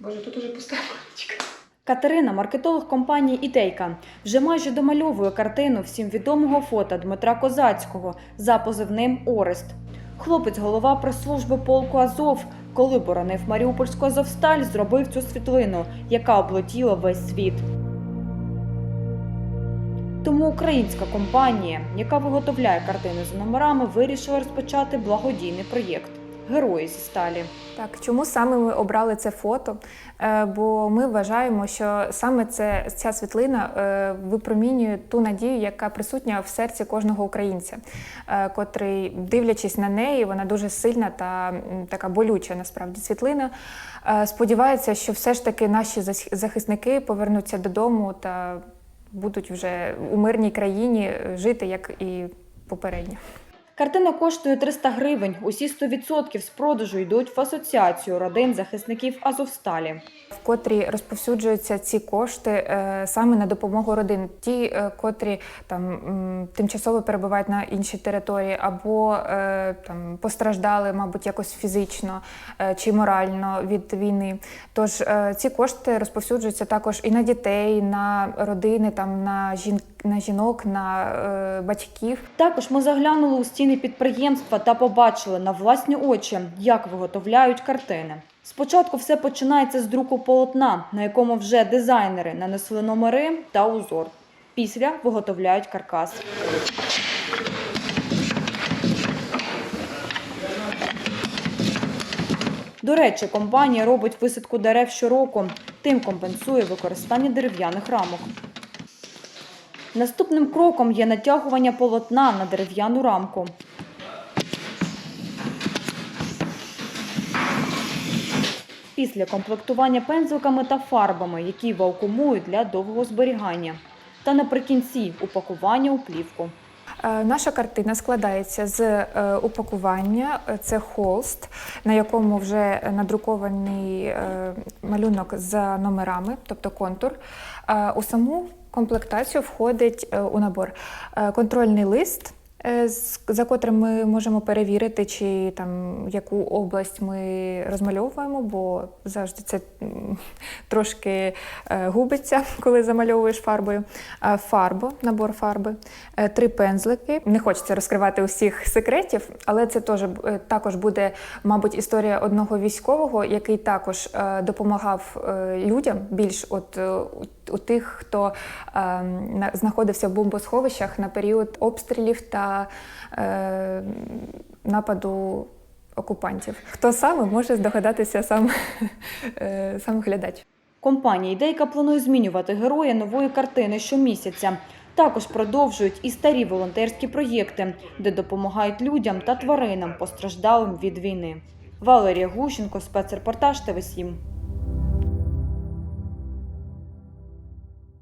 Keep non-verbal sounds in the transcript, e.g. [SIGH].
Боже, тут уже пуста поличка. Катерина, маркетолог компанії Ідейка, вже майже домальовує картину всім відомого фото Дмитра Козацького за позивним Орест. Хлопець, голова прес-служби полку Азов, коли боронив Маріупольську Азовсталь, зробив цю світлину, яка облетіла весь світ. Тому українська компанія, яка виготовляє картини за номерами, вирішила розпочати благодійний проєкт Герої зі сталі. Так, чому саме ми обрали це фото? Е, Бо ми вважаємо, що саме це, ця світлина е, випромінює ту надію, яка присутня в серці кожного українця, е, котрий, дивлячись на неї, вона дуже сильна та така болюча насправді світлина. Сподівається, що все ж таки наші захисники повернуться додому та будуть вже у мирній країні жити як і попередньо. Картина коштує 300 гривень. Усі 100% з продажу йдуть в асоціацію родин захисників Азовсталі. в котрі розповсюджуються ці кошти е, саме на допомогу родин, ті, е, котрі там тимчасово перебувають на іншій території, або е, там постраждали, мабуть, якось фізично чи морально від війни. Тож ці кошти розповсюджуються також і на дітей, на родини, там на жін на жінок, на е, батьків. Також ми заглянули у стіни підприємства та побачили на власні очі, як виготовляють картини. Спочатку все починається з друку полотна, на якому вже дизайнери нанесли номери та узор. Після виготовляють каркас. До речі, компанія робить висадку дерев щороку, тим компенсує використання дерев'яних рамок. Наступним кроком є натягування полотна на дерев'яну рамку. Після комплектування пензликами та фарбами, які вакуумують для довгого зберігання. Та наприкінці упакування у плівку. Е, Наша картина складається з е, упакування. Е, Це холст, на якому вже надрукований малюнок за номерами, тобто контур. У саму комплектацію входить у набор контрольний лист. Е, За котрим ми можемо перевірити, чи там яку область ми розмальовуємо, бо завжди це трошки е, губиться, [LAUGHS] коли замальовуєш фарбою. Фарбу, набор фарби, е, три пензлики. Не хочеться розкривати усіх секретів, але це теж, також буде, мабуть, історія одного військового, який також допомагав людям більш от у- тих, хто е, знаходився в бомбосховищах на період обстрілів та е, нападу окупантів. Хто саме може здогадатися сам, [LAUGHS] е, сам глядач. Компанія Ідейка планує змінювати героя нової картини щомісяця. Також продовжують і старі волонтерські проєкти, де допомагають людям та тваринам, постраждалим від війни. Валерія Гущенко, спецрепортаж ТВ 7